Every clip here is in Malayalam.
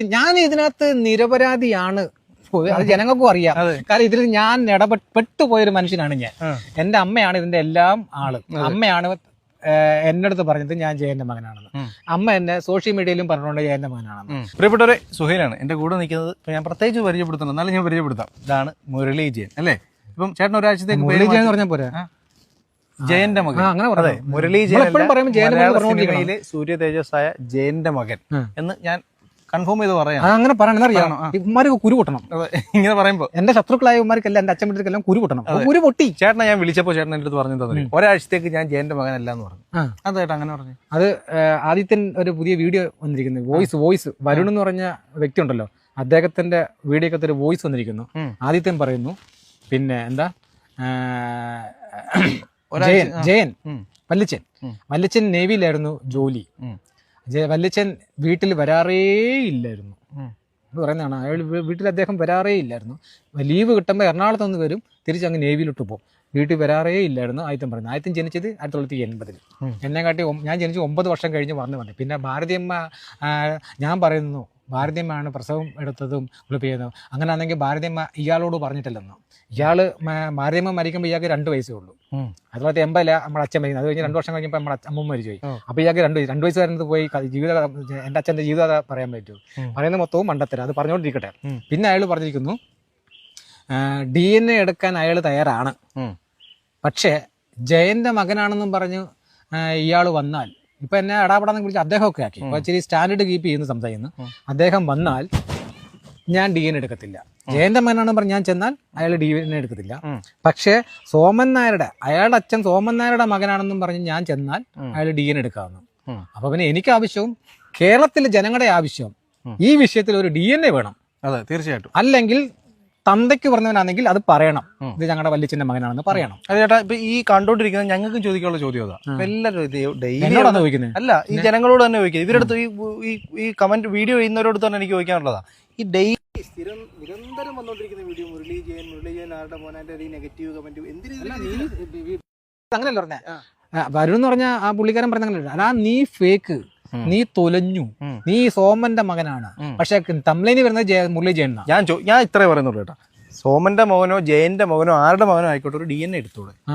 ഞാൻ ഇതിനകത്ത് നിരപരാധിയാണ് അത് ജനങ്ങൾക്കും അറിയാം. കാരണം ഇതിൽ ഞാൻ ഇടപെട്ടു പോയൊരു മനുഷ്യനാണ് ഞാൻ. എന്റെ അമ്മയാണ് ഇതിന്റെ എല്ലാം ആൾ. അമ്മയാണ് എന്നടുത്ത് എന്റെ അടുത്ത് പറഞ്ഞത് ഞാൻ ജയന്റെ മകനാണെന്ന്. അമ്മ എന്നെ സോഷ്യൽ മീഡിയയിലും പറഞ്ഞുകൊണ്ട് ജയന്റെ മകനാണെന്ന്. പ്രിയപ്പെട്ടവരെ സുഹൈലാണ് എന്റെ കൂടെ നിൽക്കുന്നത്. ഇപ്പൊ ഞാൻ പ്രത്യേകിച്ച് പരിചയപ്പെടുത്തണം. എന്നാലും ഞാൻ പരിചയപ്പെടുത്താം. ഇതാണ് മുരളി ജയൻ അല്ലേ? ഇപ്പം ചേട്ടൻ ഒരാഴ്ചത്തേക്ക് മുരളി ജയൻ പറഞ്ഞാൽ പോരാ. ജയന്റെ മകൻ. അങ്ങനെ അതെ മുരളി ജയൻ സൂര്യ തേജസ് ആയ സൂര്യ തേജസ്സായ ജയന്റെ മകൻ എന്ന് ഞാൻ കൺഫേം ചെയ്ത് പറയാം. അങ്ങനെ പറയണം, ആ. ഇവന്മാർക്ക് കുരു പൊട്ടണം. ഇങ്ങനെ പറയുമ്പോ. എന്റെ ശത്രുക്കളായ ഇവന്മാർക്കെല്ലാം എന്റെ അച്ഛൻ കുരു പൊട്ടണം. ഒരു കുരു പൊട്ടി. ചേട്ടനെ ഞാൻ വിളിച്ചപ്പോ ചേട്ടൻ എന്റെ അടുത്ത് പറഞ്ഞു തന്നെ. ഒരാഴ്ചത്തേക്ക് ഞാൻ ജയന്റെ മകനല്ല എന്ന് പറഞ്ഞു അതായിട്ട് അത് അങ്ങനെ പറഞ്ഞു. അത് ആദ്യത്തെ ആദിത്യൻ ഒരു പുതിയ വീഡിയോ വന്നിരിക്കുന്നത് വോയിസ് വോയിസ്. വരുൺ എന്ന് പറഞ്ഞ വ്യക്തി ഉണ്ടല്ലോ. അദ്ദേഹത്തിന്റെ വീഡിയോക്കകത്ത് ഒരു വോയിസ് വന്നിരിക്കുന്നു. ആദിത്യൻ പറയുന്നു പിന്നെ എന്താ? ജയൻ ജയൻ ഉം. വല്ലിച്ചൻ വല്ലിച്ചൻ നേവിയിലായിരുന്നു ജോലി. ജയ- വീട്ടിൽ വരാറേ ഇല്ലായിരുന്നു പറയുന്നതാണ്. അയാൾ വീട്ടിൽ അദ്ദേഹം വരാറേ ഇല്ലായിരുന്നു ലീവ് കിട്ടുമ്പോൾ എറണാകുളത്ത് നിന്ന് വരും തിരിച്ച് അങ്ങ് നേവിയിലോട്ട് പോകും. വീട്ടിൽ വരാറേ ഇല്ലായിരുന്നു ആദ്യം പറയുന്നത് ആദ്യം ജനിച്ചത് ആയിരത്തി തൊള്ളായിരത്തി എൺപതിൽ. എന്നെ കാട്ടി ഞാൻ ജനിച്ച് ഒമ്പത് വർഷം കഴിഞ്ഞ് വന്നു വന്നു. പിന്നെ ഭാരതിയമ്മ ഞാൻ പറയുന്നു ഭാരതിയമ്മയാണ് പ്രസവം എടുത്തതും കുളിപ്പ് ചെയ്യുന്നതും അങ്ങനെ ആണെങ്കിൽ ഭാരതിയമ്മ ഇയാളോട് പറഞ്ഞിട്ടില്ലെന്നോ. ഇയാൾ ഭാരതിയമ്മ മരിക്കുമ്പോൾ ഇയാൾക്ക് രണ്ട് വയസ്സേ ഉള്ളൂ. ആയിരത്തി തൊള്ളായിരത്തി എൺപതില നമ്മുടെ അച്ഛൻ മരിക്കുന്നത് അത് കഴിഞ്ഞ് രണ്ട് വർഷം കഴിഞ്ഞപ്പോൾ നമ്മുടെ അമ്മ മരിച്ചു പോയി. അപ്പോൾ ഇയാൾക്ക് രണ്ട് വയസ്സ് രണ്ട് വരുന്നത് പോയി ജീവിത എന്റെ അച്ഛന്റെ ജീവിത പറയാൻ പറ്റൂ. പറയുന്ന മൊത്തവും മണ്ടത്തരം. അത് പറഞ്ഞുകൊണ്ടിരിക്കട്ടെ പിന്നെ അയാൾ പറഞ്ഞിരിക്കുന്നു ഡി എൻ എ എടുക്കാൻ അയാൾ തയ്യാറാണ്. പക്ഷേ ജയന്റെ മകനാണെന്നും പറഞ്ഞു ഇയാൾ വന്നാൽ ഇപ്പൊ എന്നെ അടാപടാന്ന് വിളിച്ച് അദ്ദേഹമൊക്കെ ആക്കി. അപ്പൊ ഇച്ചിരി സ്റ്റാൻഡേർഡ് കീപ്പ് ചെയ്യുന്ന സംസാരിക്കുന്നു. അദ്ദേഹം വന്നാൽ ഞാൻ ഡി എൻ എടുക്കത്തില്ല. ജയന്റെ മകനാണ് പറഞ്ഞ് ഞാൻ ചെന്നാൽ അയാൾ ഡി എൻ എടുക്കത്തില്ല. പക്ഷേ സോമൻ നായരുടെ അയാളുടെ അച്ഛൻ സോമൻ നായരുടെ മകനാണെന്നും പറഞ്ഞ് ഞാൻ ചെന്നാൽ അയാൾ ഡി എൻ എടുക്കാമെന്ന് അപ്പൊ പിന്നെ എനിക്ക് ആവശ്യവും കേരളത്തിലെ ജനങ്ങളുടെ ആവശ്യം ഈ വിഷയത്തിൽ ഒരു ഡി എൻ എ വേണം. അതെ തീർച്ചയായിട്ടും. അല്ലെങ്കിൽ തന്തയ്ക്ക് പറഞ്ഞവനാണെങ്കിൽ അത് പറയണം. ഇത് ഞങ്ങളുടെ വല്യച്ഛന്റെ മകനാണെന്ന് പറയണം. അത് ചേട്ടാ ഇപ്പൊ ഈ കണ്ടോണ്ടിരിക്കുന്നത് ഞങ്ങൾക്കും ചോദിക്കാനുള്ള ചോദ്യം അതാ. ഇപ്പൊ എല്ലാവരും എന്നോടാണ് ചോദിക്കുന്നത് അല്ല ഈ ജനങ്ങളോട് തന്നെ ചോദിക്കുന്നത് ഇവരുടെ അടുത്ത് ഈ ഈ- ഈ കമന്റ് വീഡിയോ ചെയ്യുന്നവരോട് തന്നെ എനിക്ക് ചോദിക്കാനുള്ളതാ. ഈ ഡെയിലി സ്ഥിരം നിരന്തരം വന്നോണ്ടിരിക്കുന്ന വീഡിയോ മുരളി ജയൻ മുരളി ജയൻ ആരുടെ മോനാന്റെ ഈ നെഗറ്റീവ് കമന്റ് എന്തിനു അങ്ങനെയല്ല പറഞ്ഞ. വരുൺ എന്ന് പറഞ്ഞ ആ പുള്ളിക്കാരൻ പറഞ്ഞ അങ്ങനെ അതാ നീ ഫേക്ക്. നീ തുലഞ്ഞു. നീ സോമന്റെ മകനാണ്. പക്ഷെ തമ്ലേനി വരുന്നത് മുരളി ജയണ്ണ ഞാൻ ചോ- ഞാൻ ഇത്രേ പറയുന്നുള്ളൂ കേട്ടോ. സോമന്റെ മകനോ ജയന്റെ മകനോ ആരുടെ മകനോ ആയിക്കോട്ടെ ഒരു ഡി എൻ എ എടുത്തോളെ.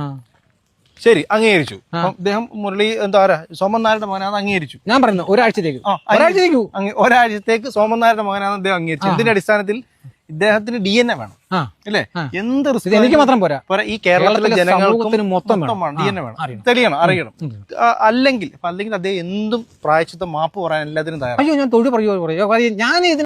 ശരി അംഗീകരിച്ചു. അപ്പം ഇദ്ദേഹം മുരളി എന്താ പറയാ സോമൻ നായരുടെ മകനാന്ന് അംഗീകരിച്ചു. ഞാൻ പറയുന്നു ഒരാഴ്ചത്തേക്ക്. ആ, ഒരാഴ്ചത്തേക്ക്. അങ്ങ് ഒരാഴ്ചത്തേക്ക് സോമൻ നായരുടെ മകനാന്ന് അദ്ദേഹം അംഗീകരിച്ചു. എന്തിന്റെ അടിസ്ഥാനത്തിൽ? ഇദ്ദേഹത്തിന് ഡി എൻ എ വേണം. അല്ലേ? എന്ത് റിസ്ക് എനിക്ക് മാത്രം പോരാ. പോരാ, ഈ കേരളത്തിലെ ജനങ്ങൾക്കും മൊത്തം വേണം. ഡി എൻ എ വേണം. തെളിയണം അറിയണം. അല്ലെങ്കിൽ അല്ലെങ്കിൽ അദ്ദേഹം എന്തും പ്രായച്ചിത്ത മാപ്പ് പറയാൻ എല്ലാത്തിനും തയ്യാറാണ്. അയ്യോ ഞാൻ തൊഴിൽ പറയുമോ പറയോ? ഞാൻ